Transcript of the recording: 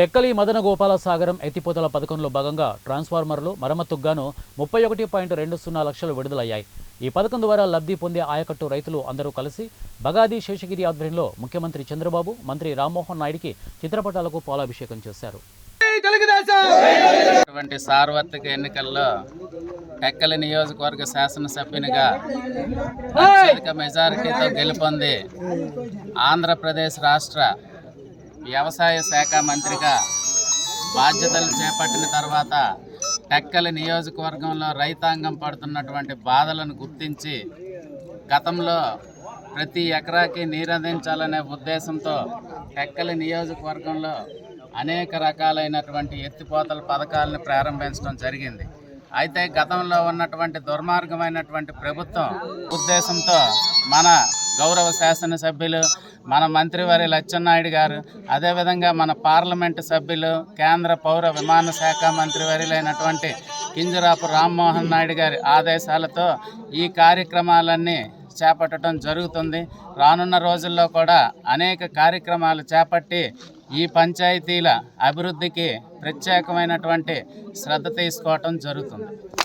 టెక్కలి మదన గోపాల సాగరం ఎత్తిపోతల పథకంలో భాగంగా ట్రాన్స్ఫార్మర్లు మరమ్మతుకు గాను ముప్పై ఒకటి పాయింట్ రెండు సున్నా లక్షలు విడుదలయ్యాయి. ఈ పథకం ద్వారా లబ్ధి పొందే ఆయకట్టు రైతులు అందరూ కలిసి బగాది శేషగిరి ఆధ్వర్యంలో ముఖ్యమంత్రి చంద్రబాబు మంత్రి రామ్మోహన్ నాయుడికి చిత్రపటాలకు పాలాభిషేకం చేశారు. సార్వత్రిక ఎన్నికల్లో టెక్కలి నియోజకవర్గ శాసనసభ్యునిగా అత్యధిక మెజారిటీతో గెలుపొంది ఆంధ్రప్రదేశ్ రాష్ట్ర వ్యవసాయ శాఖ మంత్రిగా బాధ్యతలు చేపట్టిన తర్వాత టెక్కలి నియోజకవర్గంలో రైతాంగం పడుతున్నటువంటి బాధలను గుర్తించి గతంలో ప్రతి ఎకరాకి నీరు అందించాలనే ఉద్దేశంతో టెక్కలి నియోజకవర్గంలో అనేక రకాలైనటువంటి ఎత్తిపోతల పథకాలను ప్రారంభించడం జరిగింది. అయితే గతంలో ఉన్నటువంటి దుర్మార్గమైనటువంటి ప్రభుత్వం ఉద్దేశంతో మన గౌరవ శాసనసభ్యులు మన మంత్రివారి లచ్చెన్నాయుడు గారు అదేవిధంగా మన పార్లమెంటు సభ్యులు కేంద్ర పౌర విమాన శాఖ మంత్రివర్యులైనటువంటి కింజరాపు రామ్మోహన్ నాయుడు గారి ఆదేశాలతో ఈ కార్యక్రమాలన్నీ చేపట్టడం జరుగుతుంది. రానున్న రోజుల్లో కూడా అనేక కార్యక్రమాలు చేపట్టి ఈ పంచాయతీల అభివృద్ధికి ప్రత్యేకమైనటువంటి శ్రద్ధ తీసుకోవటం జరుగుతుంది.